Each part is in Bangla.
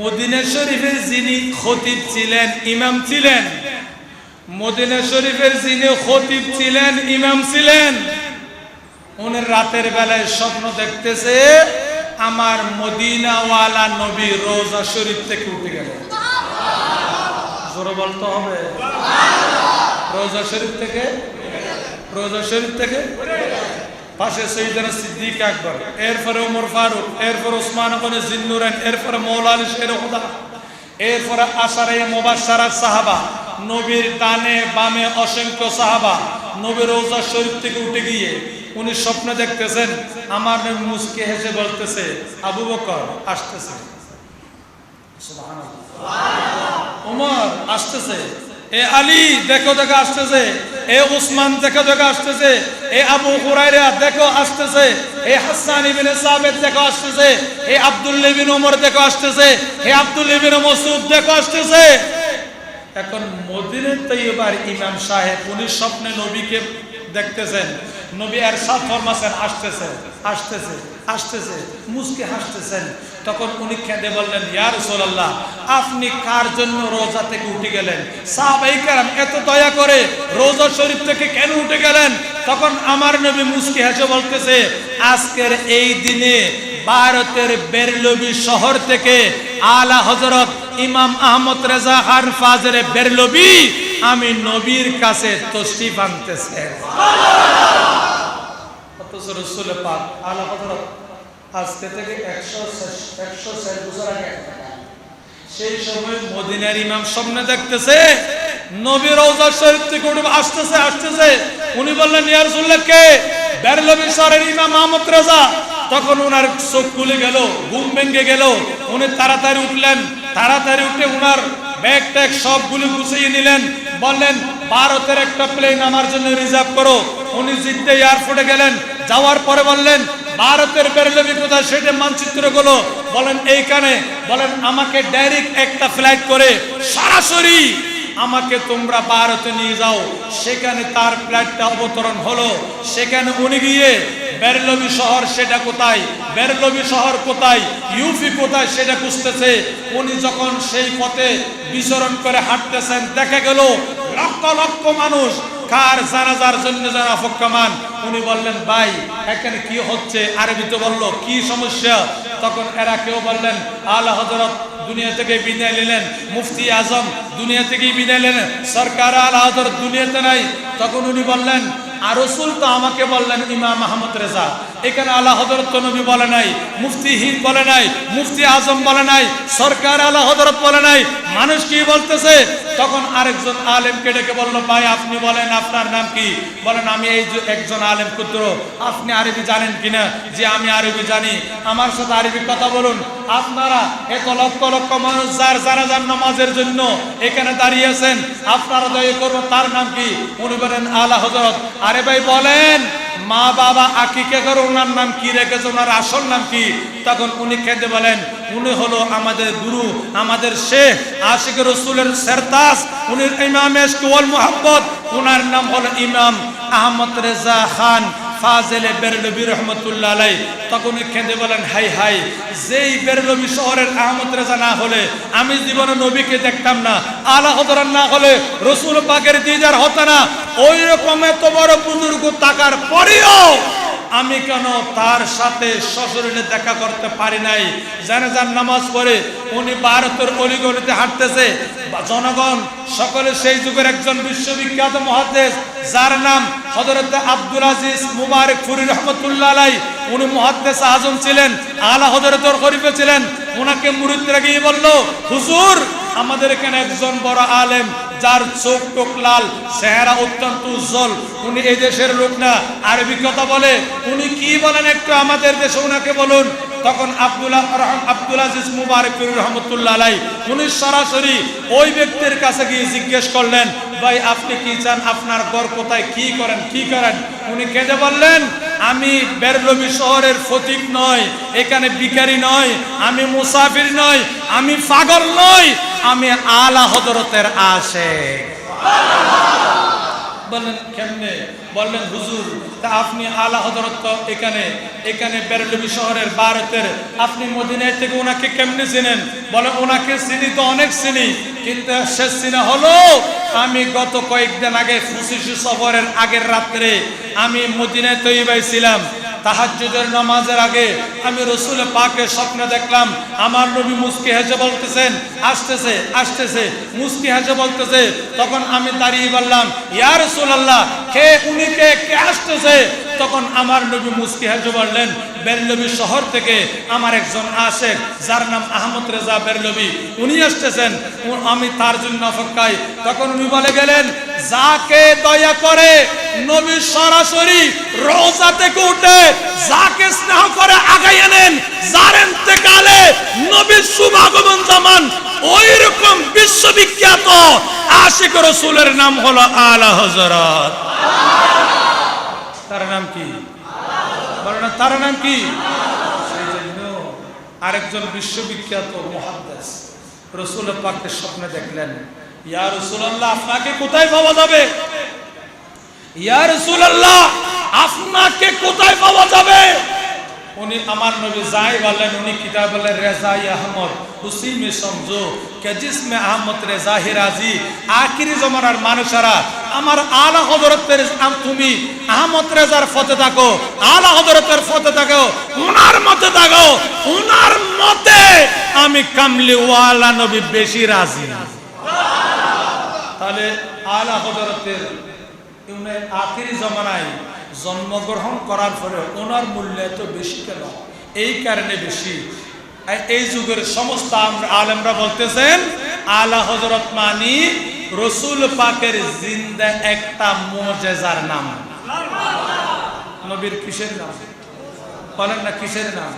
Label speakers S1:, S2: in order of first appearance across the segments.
S1: মদিনা শরীফের যিনি খতিব ছিলেন, ইমাম ছিলেন। মদিনা শরীফের যিনি খতিব ছিলেন, ইমাম ছিলেন। উনি রাতের বেলায় স্বপ্ন দেখতেছে, আমার মদিনাওয়ালা নবী রোজা শরীফ থেকে উঠে গেল। জোরে বলতে হবে। রোজা শরীফ থেকে? রোজা শরীফ থেকে? পাশে সৈয়দনা সিদ্দিক আকবর, এরপরে ওমর ফারুক, এরপর ওসমান গনি জিন্নুরেন, এরপরে মৌলা আলী শের খুদা, এরপরে আশারে মোবাসারা সাহাবা, নবীর ডানে বামে অসংখ্য সাহাবা, নবীর রোজা শরীফ থেকে উঠে গিয়ে উনি স্বপ্ন দেখতেছেন, আমার নবী মুসকে হেসে বলতেছে, আবু বকর, আসতেছে। ওমর, আসতেছে। এ আলী, দেখো দেখো আসতেছে। এ উসমান, দেখো দেখো আসতেছে। এ আবু হুরাইরা দেখো আসতেছে। এ হাসান ইবনে সাবিত, দেখো আসতেছে। এ আব্দুল ইবনে ওমর, দেখো আসতেছে। হে আব্দুল ইবনে মসুদ দেখো আসতেছে। এখন মদিনের তৈবার ইমাম সাহেব, উনি স্বপ্নে নবীকে দেখতেছেন। নবী আর সাত ফরমাসেন আসতেছে আসতেছে আসতেছে, মুসকে হাসতেছেন। তখন উনি খেঁদে বললেন, ইয়া রাসূলুল্লাহ, আপনি কার জন্য রোজা থেকে উঠে গেলেন? সাহাবাই কারাম, এত দয়া করে রোজা শরীফ থেকে কেন উঠে গেলেন? তখন আমার নবী মুসকে হেসে বলতেছে, আজকের এই দিনে ভারতের বেরলবি শহর থেকে আলা হজরত ইমাম আহমদ রেজা খান ফাজরে বেরলবি আমি নবীর কাছে তশরিফ আনতেছে। আজকে থেকে একশো বছর আগে সেই সময় মদিনার ইমাম সামনে দেখতেছে, নবী রওজা শরীফ থেকে আসতেছে আসতেছে। উনি বললেন, ইয়া রাসূলুল্লাহ, কে? বেরলবি শহরের ইমাম আহমদ রেজা। তখন ওনার চোখ খুলে গেল, ঘুম ভেঙে গেল। উনি তাড়াতাড়ি উঠলেন, তাড়াতাড়ি উঠে ওনার ব্যাগ ট্যাগ সবগুলো গুছিয়ে নিলেন। বললেন, ভারতের একটা প্লেন আমার জন্য রিজার্ভ করো। উনি জিদ্দে এয়ারপোর্টে গেলেন। যাওয়ার পরে বললেন, ভারতের বেরলবি কোথায় সেটা মানচিত্রগুলো। বলেন, এইখানে। বলেন, আমাকে ডাইরেক্ট একটা ফ্লাইট করে, সরাসরি আমাকে তোমরা ভারতে নিয়ে যাও। সেখানে তার ফ্লাইটটা অবতরণ হলো। সেখানে উনি গিয়ে বেরলবি শহর সেটা কোথায়? বেরলবি শহর কোথায়? ইউপি কোথায় সেটা খুঁজতেছে। উনি যখন সেই পথে বিচরণ করে হাঁটতেছেন, দেখা গেল লক্ষ লক্ষ মানুষ? কার জানাজার জন্য যারা অপেক্ষমান উনি বললেন, ভাই, এখানে কি হচ্ছে? আরবিতে বলল, কি সমস্যা? তখন এরা কেউ বললেন আল্লাহ হজরত দুনিয়া থেকে বিদায় নিলেন, মুফতি আজম দুনিয়া থেকে বিদায় নিলেন সরকার আল্লাহ হজরত দুনিয়াতে নাই। তখন উনি বললেন, আর রসুল তো আমাকে বললেন, ইমাম মাহমুদ রেজা। এখানে আল্লাহ হজরত নবী বলে নাই, মুফতি হিদ বলে নাই, মুফতি আজম বলে নাই, সরকার আল্লাহ হজরত বলে নাই। মানুষ কি বলতেছে? তখন আরেকজন আলেমকে ডেকে বলল, ভাই, আপনি বলেন, আপনার নাম কি? বলেন, আমি এই যে একজন আলেম পুত্র আপনি আরবি জানেন কিনা? যে আমি আরবি জানি। আমার সাথে আরবি কথা বলুন। আপনারা এত লক্ষ লক্ষ মানুষ যার যারা যার নামাজের জন্য এখানে দাঁড়িয়েছেন আপনারা দয়া করব তার নাম কি? উনি বলেন আলা হজরত আরে ভাই, বলেন। মা বাবা আকিকে করে ওনার নাম কি রেখেছে, ওনার আসল নাম কি? তখন উনি খেতে বলেন, উনি হলো আমাদের গুরু, আমাদের শেখ, আশিক রসুলের সেরতাস, উনি ইমাম এসকুল মোহাম্মদ ওনার নাম হলো ইমাম আহমদ রেজা খান। ফাজেলে বেরলবি রহমতুল্লাহ আলাই তখন খেঁদে বলেন, হাই হাই, যেই বেরলবি শহরের আহমদ রেজা না হলে আমি জীবনে নবীকে দেখতাম না, আলা হতরান না হলে রসুল পাকের দিদার হতো না, ওই রকম এত বড় বুজুর্গ তাকার পরেও আমি কেন তার সাথে সশরীরে দেখা করতে পারি নাই? জানাজার নামাজ পড়ে উনি ভারতের অলিগলিতে হাঁটতেছে। জনগণ, সকলে সেই যুগের একজন বিশ্ববিখ্যাত মহাদেশ, যার নাম হজরত আব্দুল আজিজ মুবারক ফুরি রহমতুল্লাহ আলাই উনি মহাদেশ আজম ছিলেন, আলা হজরতর খরিফে ছিলেন। ওনাকে মুরিদরা গিয়ে বলল, হুজুর আমাদের এখানে একজন বড় আলেম, যার চোখ টোক লাল, চেহারা অত্যন্ত উজ্জ্বল। উনি এই দেশের লোক না, আরবি কথা বলে। উনি কি বলেন একটু আমাদের দেশে ওনাকে বলুন। তখন আব্দুল্লাহ আব্দুল আজিজ মুবারক রহমতুল্লাহ আলাই, উনি সরাসরি ওই ব্যক্তির কাছে গিয়ে জিজ্ঞেস করলেন, ভাই, আপনি কি চান? আপনার ঘর কোথায়? কি করেন? কি করেন? উনি কেঁদে বললেন, আমি বেরলবি শহরের ফতিক নয়, এখানে বিকারি নয়, আমি মুসাফির নয়, আমি পাগল নয় আমি আলা হজরতের আসে বললেন, কেমনে? বললেন, হুজুর, তা আপনি আলা হজরত এখানে এখানে বেরলবি শহরের ভারতের আপনি মদিনায় থেকে ওনাকে কেমনে চিনেন? বলে ওনাকে চিনি তো অনেক চিনি, কিন্তু শেষ চিনা হলো, আমি গত কয়েকদিন আগে ফুসিসি সফরের আগের রাত্রে, আমি মদিনায় তৈবাই ছিলাম তাহাজ্জুদের নামাজের আগে আমি রসুল পাকে স্বপ্নে দেখলাম, আমার নবী মুস্কি হেসে বলতেছেন, আসতেছে আসতেছে। মুস্কি হেসে বলতেছে, তখন আমি দাঁড়িয়ে বললাম, ইয়া রসুলাল্লাহ, কে, উনি কে কে আসতেছে? তখন আমার নবী মুস্কি হেসে বললেন, বেরলবি শহর থেকে আমার একজন আশেক যার নাম আহমদ রেজা বেরলবি, উনি আসতেছেন আমি তার জন্য অপেক্ষায়। তখন উনি বলে গেলেন, যাকে দয়া করে নবী সরাসরি রোজা উঠে যাকে স্নেহ করে আগাইয়ে নেন, যার এতেকালে নবীর শুভাগমন জামান ওই রকম বিশ্ববিখ্যাত আশিক রসুলের নাম হলো আলা হজরত তার নাম কি? তার নাম কি? সেই জন্য আরেকজন বিশ্ববিখ্যাত মহাদ্দাস রসুল পাককে স্বপ্নে দেখলেন। ইয়া রসুলাল্লাহ, আপনাকে কোথায় পাওয়া যাবে? ইয়া রসুলাল্লাহ, আপনাকে কোথায় পাওয়া যাবে? উনি আমার নবী যাই বলেন, উনি কিতাব বললেন রেজাই আহমদ। উসি মে সমঝো আহমদ রেজা হিরাজি আখিরি জমানার মানুষেরা, আমার আলা হজরতের তুমি আহমদ রেজার ফতে থাকো, আলা হজরতের ফতে থাকো, উনার মতে থাকো, উনার মতে আমি কামলি ওয়ালা নবী বেশি রাজি। তাহলে আলা হজরতের আখিরি জমানায় জন্মগ্রহণ করার পরে ওনার মূল্য এত বেশি কেন? এই কারণে বেশি। এই- যুগের সমস্ত আলেমরা বলতেছেন, আলা হজরত মানি, রসুল পাকের জিন্দা একটা মোজেজার নাম। নবীর কিসের নাম? বলেন না কিসের নাম?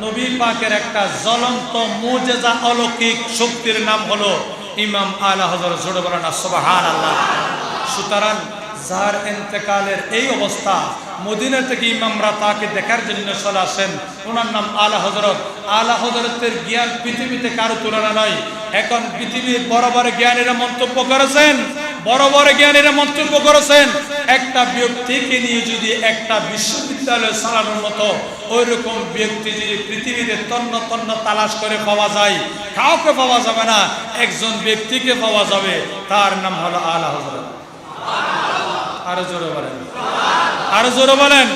S1: নবী পাকের একটা জ্বলন্ত মুজেজা অলৌকিক শক্তির নাম হলো ইমাম আলা হজরত জোড়ে বলেন আল্লাহ সুতরাং যার এতেকালের এই অবস্থা মদিনা থেকে ইমামরা তাকে দেখার জন্য চলে আসেন। ওনার নাম আলা হজরত আলা হজরতের জ্ঞান পৃথিবীতে কারও তুলনা নয় এখন পৃথিবীর বড় বড় জ্ঞানীরা মন্তব্য করেছেন। বড় বড় জ্ঞানীরা মন্তব্য করেছেন, একটা ব্যক্তিকে নিয়ে যদি একটা বিশ্ববিদ্যালয় চালানোর মতো ওই রকম ব্যক্তি যদি পৃথিবীতে তন্ন তন্ন তালাশ করে পাওয়া যায়, কাউকে পাওয়া যাবে না, একজন ব্যক্তিকে পাওয়া যাবে, তার নাম হলো আলা হজরত আরও জোরে বলেন। আরও জোরে বলেন।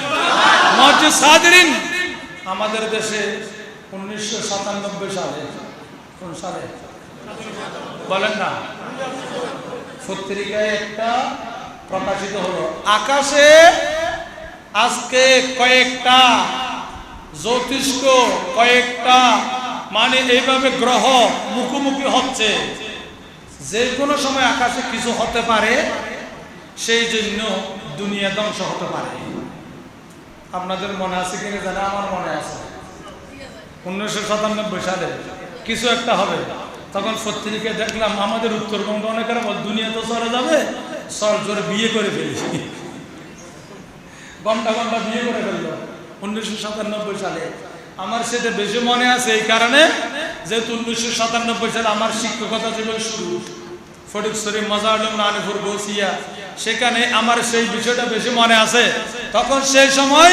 S1: মসজিদ সাদরিন। আমাদের দেশে উনিশশো সাতানব্বই সালে, কোন সালে? বলেন না। পত্রিকায় একটা প্রকাশিত হলো। আকাশে আজকে কয়েকটা, জ্যোতিষ্ক কয়েকটা মানে এইভাবে গ্রহ মুখোমুখি হচ্ছে। যে কোনো সময় আকাশে কিছু হতে পারে সেই জন্য দুনিয়া ধ্বংস হতে পারে। আপনাদের মনে আছে কিনা জানা, আমার মনে আছে। উনিশশো সাতানব্বই সালে কিছু একটা হবে, তখন পত্রিকায় দেখলাম আমাদের উত্তরবঙ্গ অনেকের দুনিয়া তো চলে যাবে সর জোরে বিয়ে করে ফেলেছি ঘণ্টা ঘণ্টা বিয়ে করে ফেলল। উনিশশো সাতানব্বই সালে আমার সেটা বেশি মনে আছে এই কারণে, যেহেতু উনিশশো সাতানব্বই সালে আমার শিক্ষকতা জীবন শুরু। ফটিকছড়ি মজারুল নানিপুর বসিয়া। সেখানে আমার সেই বিষয়টা বেশি মনে আছে। তখন সেই সময়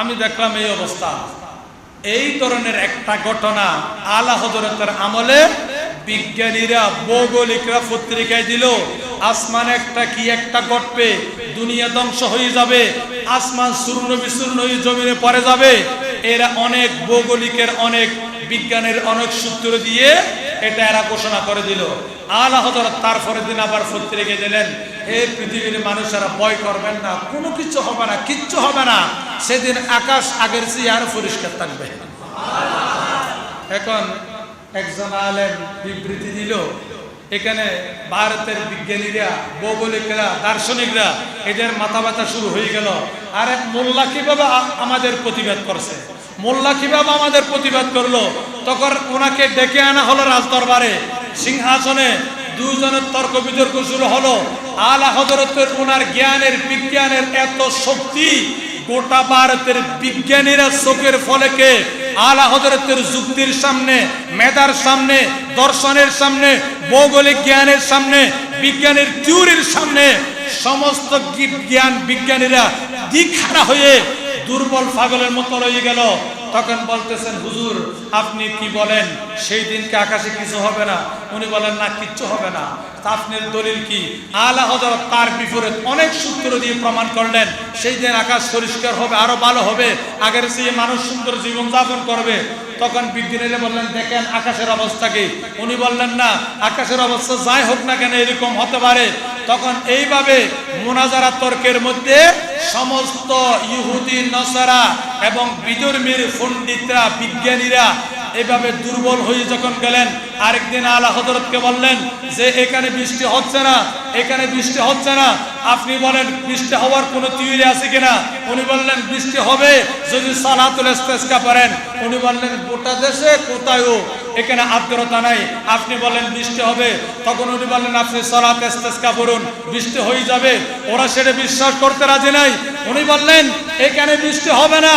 S1: আমি দেখলাম এই অবস্থা। এই ধরনের একটা ঘটনা আলা হজরতের আমলে বিজ্ঞানীরা, ভৌগোলিকরা পত্রিকায় দিল, আসমান একটা কি একটা ঘটবে, দুনিয়া ধ্বংস হয়ে যাবে, আসমান চূর্ণ বিচূর্ণ হয়ে জমিনে পড়ে যাবে। এরা অনেক ভৌগোলিকের, অনেক বিজ্ঞানের, অনেক সূত্র দিয়ে এটা এরা ঘোষণা করে দিল। আলা হজরত তারপরের দিন আবার পত্রিকায় দিলেন। হে পৃথিবীর মানুষেরা ভয় করবেন না, কোনো কিছু হবে না, কিচ্ছু হবে না। সেদিন আকাশ আগের চেয়ে আরও পরিষ্কার থাকবে। এখন একজন আলেম বিবৃতি দিল, এখানে ভারতের বিজ্ঞানীরা, ভৌগোলিকরা, দার্শনিকরা, এদের মাথা ব্যথা শুরু হয়ে গেল। আর এক মোল্লা কীভাবে আমাদের প্রতিবাদ করছে? মোল্লা কীভাবে আমাদের প্রতিবাদ করল। তখন ওনাকে ডেকে আনা হলো রাজদরবারে। সিংহাসনে দুজনের তর্ক বিতর্ক শুরু হলো। আলা হজরতের ওনার জ্ঞানের, বিজ্ঞানের এত শক্তি, গোটা ভারতের বিজ্ঞানীরা চোখের ফলেকে আলা হজরতের যুক্তির সামনে, মেধার সামনে, দর্শনের সামনে, ভৌগোলিক জ্ঞানের সামনে, বিজ্ঞানের থিওরির সামনে, সমস্ত জ্ঞান বিজ্ঞানীরা দিকহারা হয়ে দুর্বল পাগলের মতো রয়ে গেল। তখন বলতেছেন, হুজুর, আপনি কি বলেন? সেই দিনকে আকাশে কিছু হবে না। উনি বলেন, না, কিচ্ছু হবে না। আপনার দলিল কি? আলা হজরত তার বিপরীত অনেক সূত্র দিয়ে প্রমাণ করলেন, সেই দিন আকাশ পরিষ্কার হবে, আরও ভালো হবে। আগের চেয়ে মানুষ সুন্দর জীবন যাপন করবে। তখন বিজ্ঞানীরা বললেন, দেখেন আকাশের অবস্থা কি? উনি বললেন, না, আকাশের অবস্থা যাই হোক না কেন, এরকম হতে পারে। তখন এইভাবে মোনাজারা তর্কের মধ্যে সমস্ত ইহুদি, নসারা এবং বিদর্মীর পণ্ডিতরা, বিজ্ঞানীরা এভাবে দুর্বল হয়ে যখন গেলেন, আরেকদিন আলা হজরতকে বললেন যে, এখানে বৃষ্টি হচ্ছে না, এখানে বৃষ্টি হচ্ছে না। আপনি বলেন, বৃষ্টি হওয়ার কোনো থিওরি আছে কিনা? উনি বললেন, বৃষ্টি হবে যদি সালাতুল ইস্তেসকা করেন উনি বললেন, গোটা দেশে কোথায়ও এখানে আর্দ্রতা নাই। আপনি বলেন বৃষ্টি হবে, তখন উনি বললেন আপনি সালাত ইস্তেসকা করুন বৃষ্টি হয়ে যাবে। ওরা সেটা বিশ্বাস করতে রাজি নাই। উনি বললেন, এখানে বৃষ্টি হবে না।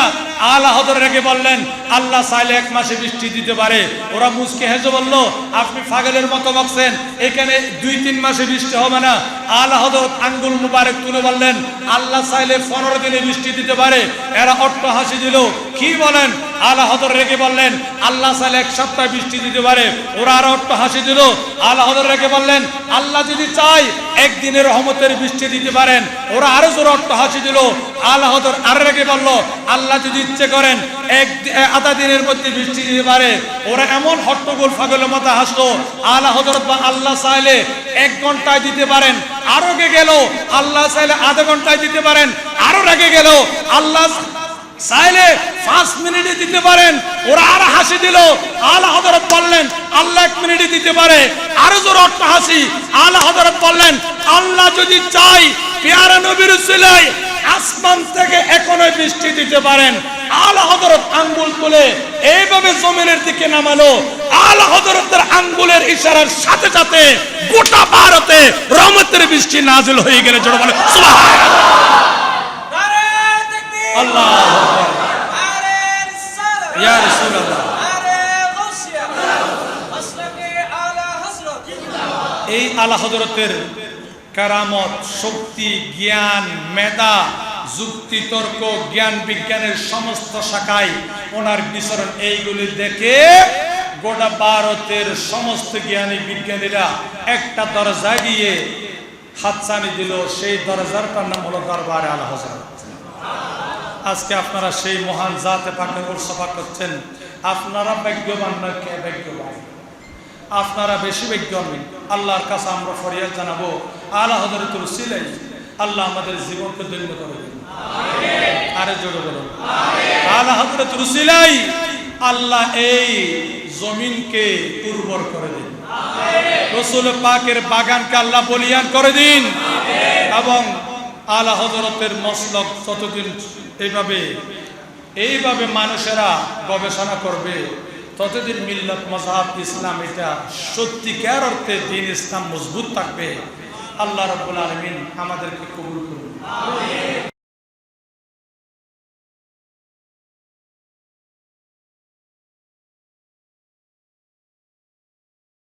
S1: আল্লাহ রেখে বললেন, আল্লাহ চাইলে এক মাসে বৃষ্টি দিতে পারে। ওরা মুসকে হেসে বলল, আপনি ফাগলের মতো বলছেন এখানে দুই তিন মাসে বৃষ্টি হবে না। আল্লাহ আঙ্গুল মুবারক তুলে বললেন, আল্লাহ চাইলে পনেরো দিনে বৃষ্টি দিতে পারে। এরা অট্ট হাসি দিল, কি বলেন? আল্লাহ হজর রেখে বললেন, আল্লাহ চাইলে এক সপ্তাহ বৃষ্টি দিতে পারে, ওরা আরও অট্ট হাসি দিল। আল্লাহ হজর রেখে বললেন, আল্লাহ যদি চাই একদিনের রহমতের বৃষ্টি দিতে পারেন, ওরা আরও জোর অট্ট হাসি দিল। আল্লাহ আর রেখে বলল, আল্লাহ যদি ইচ্ছে করেন, এক আধা দিনের মধ্যে বৃষ্টি দিতে পারে, ওরা এমন হট্টগোল ফাগলের মতো হাসলো। আল্লাহ বা আল্লাহ চাইলে এক ঘন্টায় দিতে পারেন, আরও গে গেল। আল্লাহ চাইলে আধা ঘন্টায় দিতে পারেন, আরও রেগে গেল। আল্লাহ চাইলে পাঁচ মিনিটে দিতে পারেন। ওরা আর হাসি দিল। আল্লাহ হজরত বললেন, আল্লাহ এক মিনিটে দিতে পারে। আরও জোর অট্ট হাসি। আল্লাহ হজরত বললেন, আল্লাহ যদি চাই, পেয়ারা নবীর উসিলায় আসমান থেকে এখনও বৃষ্টি দিতে পারেন। আল হজরত আঙ্গুল তুলে এইভাবে জমিনের দিকে নামালো। আল হজরতের আঙ্গুলের ইশারার সাথে সাথে গোটা ভারতে রহমতের বৃষ্টি নাজিল হয়ে গেলে, জোর বলে সুবহানাল্লাহ। আল্লাহ ইয়া রাসূলুল্লাহ এই আলা হজরতের কারামত শক্তি জ্ঞান মেধা যুক্তি তর্ক জ্ঞান বিজ্ঞানের সমস্ত শাখায় ওনার বিচরণ এইগুলি দেখে গোটা ভারতের সমস্ত জ্ঞানী বিজ্ঞানীরা একটা দরজা গিয়ে হাতছানি দিল। সেই দরজারটার নাম হলো দরবারে আলা হজরত আজকে আপনারা সেই মহান জাতে পাকে সভা করছেন। আপনারা ভাগ্যবান না কে ভাগ্যবান? আপনারা বেশি বিজ্ঞানী আল্লাহর কাছে আমরা ফরিয়াদ জানাব। আল্লাহ হজরতুল সিলাই আল্লাহ আমাদের জীবনকে দৈন্য করে দিন। আরে জোরে বলুন। আল্লাহ হজরতুল সিলাই আল্লাহ এই জমিনকে উর্বর করে দিন। রসুল পাকের বাগানকে আল্লাহ বলিয়ান করে দিন। এবং আলা হজরতের মসলক ততদিন এইভাবে এইভাবে মানুষেরা গবেষণা করবে, ততদিন মিল্লত মজাহাব ইসলাম এটা সত্যিকার অর্থে দিন ইসলাম মজবুত থাকবে। আল্লাহ রবুল আলমিন আমাদেরকে কবুল করুন।